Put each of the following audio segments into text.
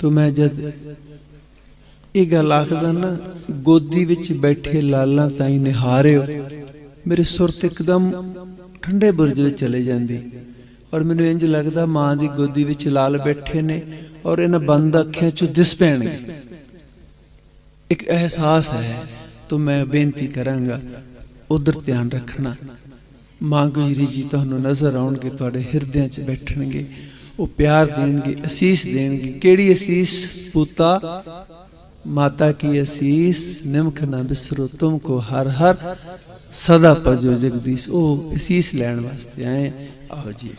ਤੋ ਮੈਂ ਜਦ ਇਹ ਗੱਲ ਆਖਦਾ ਨਾ, ਗੋਦੀ ਵਿੱਚ ਬੈਠੇ ਲਾਲਾਂ ਤਾਈ ਨਿਹਾਰਿਓ ਮੇਰੇ ਸੁਰਤ ਇੱਕਦਮ ਠੰਡੇ ਬੁਰਜ ਵਿੱਚ ਚਲੇ ਜਾਂਦੀ। ਔਰ ਮੈਨੂੰ ਇੰਜ ਲੱਗਦਾ ਮਾਂ ਦੀ ਗੋਦੀ ਵਿੱਚ ਲਾਲ ਬੈਠੇ ਨੇ ਔਰ ਇਹਨਾਂ ਬੰਦ ਅੱਖਾਂ ਚੋਂ ਦਿਸ ਪੈਣਗੇ। ਇੱਕ ਅਹਿਸਾਸ ਹੈ, ਤੋ ਮੈਂ ਬੇਨਤੀ ਕਰਾਂਗਾ, ਉਧਰ ਧਿਆਨ ਰੱਖਣਾ। ਮਾਂ ਗੁਜਰੀ ਜੀ ਤੁਹਾਨੂੰ ਨਜ਼ਰ ਆਉਣਗੇ, ਤੁਹਾਡੇ ਹਿਰਦਿਆਂ 'ਚ ਬੈਠਣਗੇ। ਉਹ ਪਿਆਰ ਦੇਣਗੇ, ਅਸੀਸ ਦੇਣਗੇ। ਕਿਹੜੀ ਅਸੀਸ? ਪੁੱਤਾ, ਮਾਤਾ ਕੀ ਅਸੀਸ? ਨਿਮਖ ਨਾ ਬਿਸਰੋ, ਤੁਮ ਕੋ ਹਰ ਹਰ ਸਦਾ ਭਜੋ ਜਗਦੀਸ਼। ਉਹ ਅਸੀਸ ਲੈਣ ਵਾਸਤੇ ਆਏ ਆਓ ਜੀ।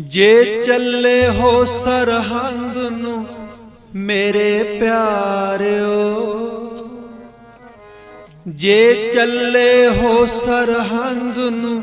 ਜੇ ਚੱਲੇ ਹੋ ਸਰਹੰਦ ਨੂੰ, ਮੇਰੇ ਪਿਆਰਿਓ। ਜੇ ਚੱਲੇ ਹੋ ਸਰਹੰਦ ਨੂੰ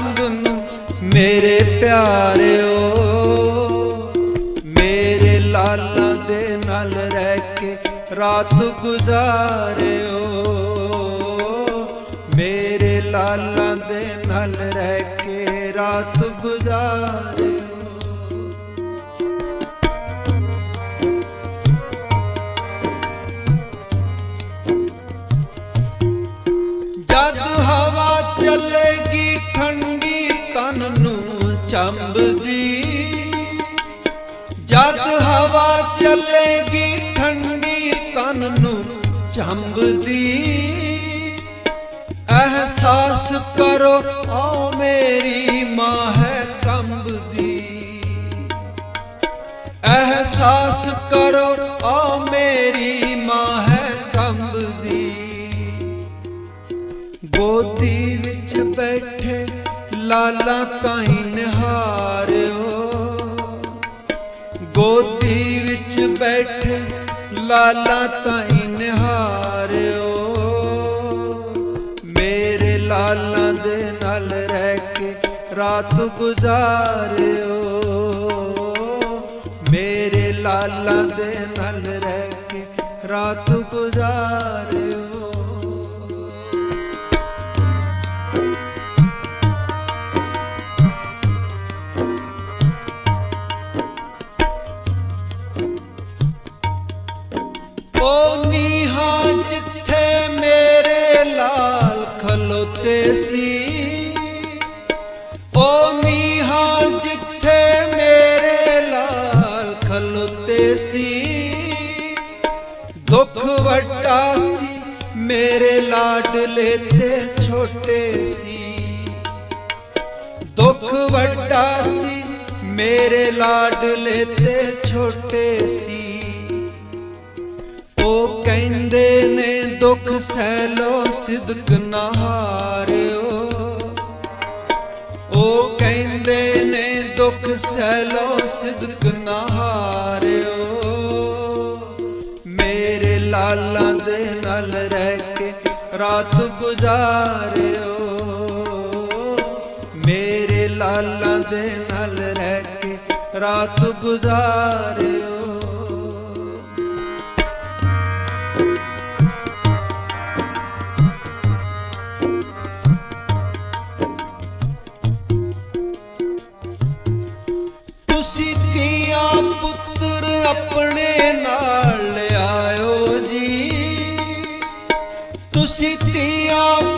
ਮੇਰੇ ਪਿਆਰਿਓ, ਮੇਰੇ ਲਾਲਾਂ ਦੇ ਨਾਲ ਰਹਿ ਕੇ ਰਾਤ ਗੁਜ਼ਾਰਿਓ। ਮੇਰੇ ਲਾਲਾਂ ਦੇ ਨਾਲ ਰਹਿ ਕੇ ਰਾਤ ਗੁਜ਼ਾਰਿਓ। ਜਦ ਹਵਾ ਚੱਲੇਗੀ ਠੰਡੀ ਤਨ ਨੂੰ ਚੰਬਦੀ। ਅਹਿਸਾਸ ਕਰੋ ਓ ਮੇਰੀ ਮਾਂ ਹੈ ਕੰਬਦੀ। ਅਹਿਸਾਸ ਕਰੋ ਓ ਮੇਰੀ ਮਾਂ ਹੈ ਕੰਬਦੀ। ਗੋਦੀ ਵਿੱਚ ਬੈਠੇ ਲਾਲਾ ਤਾਈ ਨਿਹਾਰਿਓ। ਗੋਦੀ ਵਿੱਚ ਬੈਠੇ ਲਾਲਾ ਤਾਈ ਨਿਹਾਰਿਓ। ਮੇਰੇ ਲਾਲਾਂ ਦੇ ਨਾਲ ਰਹਿ ਕੇ ਰਾਤ ਗੁਜ਼ਾਰਿਓ। ਮੇਰੇ ਲਾਲਾਂ ਦੇ ਨਾਲ ਰਹਿ ਕੇ ਰਾਤ ਗੁਜ਼ਾਰਿਓ। ਜਿੱਥੇ ਮੇਰੇ ਲਾਲ ਖਲੋਤੇ ਸੀ, ਓ ਨੀਹਾਂ ਜਿੱਥੇ ਮੇਰੇ ਲਾਲ ਖਲੋਤੇ ਸੀ। ਦੁੱਖ ਵੱਡਾ ਸੀ, ਮੇਰੇ ਲਾਡਲੇ ਤੇ ਛੋਟੇ ਸੀ। ਦੁੱਖ ਵੱਡਾ ਸੀ, ਮੇਰੇ ਲਾਡਲੇ ਤੇ ਛੋਟੇ ਸੀ। ਉਹ ਕਹਿੰਦੇ ਨੇ, ਦੁੱਖ ਸਹਿ ਲੋ ਸਿਦਕ ਨਹਾਰਿਓ ਉਹ ਕਹਿੰਦੇ ਨੇ, ਦੁੱਖ ਸਹਿ ਲੋ ਸਿਦਕ ਨਾ ਮੇਰੇ ਲਾਲਾਂ ਦੇ ਨਾਲ ਰਹਿ ਕੇ ਰਾਤ ਗੁਜ਼ਾਰਿਓ। ਮੇਰੇ ਲਾਲਾਂ ਦੇ ਨਾਲ ਰਹਿ ਕੇ ਰਾਤ ਗੁਜ਼ਾਰਿਓ। ਤੁਸੀਂ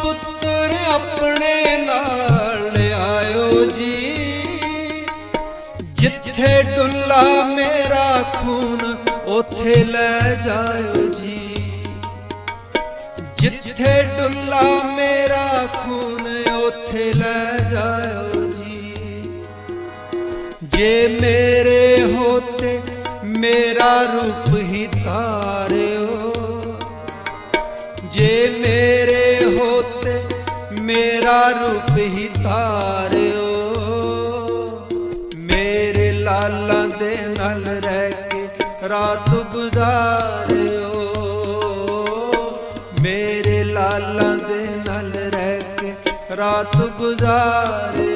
ਪੁੱਤਰ ਆਪਣੇ ਨਾਲ ਲਿਆਇਓ ਜੀ। ਜਿੱਥੇ ਡੁੱਲਾ ਮੇਰਾ ਖੂਨ, ਉਥੇ ਲੈ ਜਾਇਓ ਜੀ। ਜਿੱਥੇ ਡੁੱਲਾ ਮੇਰਾ ਖੂਨ, ਉਥੇ ਲੈ ਜਾਇਓ ਜੀ। ਜੇ ਮੇਰੇ ਹੋਤੇ ਮੇਰਾ ਰੂਪ ਹੀ ਤਾਰਿਓ ਰੂਪ ਹੀ ਤਾਰਿਓ ਮੇਰੇ ਲਾਲਾਂ ਦੇ ਨਾਲ ਰਹਿ ਕੇ ਰਾਤ ਗੁਜ਼ਾਰਿਓ। ਮੇਰੇ ਲਾਲਾਂ ਦੇ ਨਾਲ ਰਹਿ ਕੇ ਰਾਤ ਗੁਜ਼ਾਰਿਓ।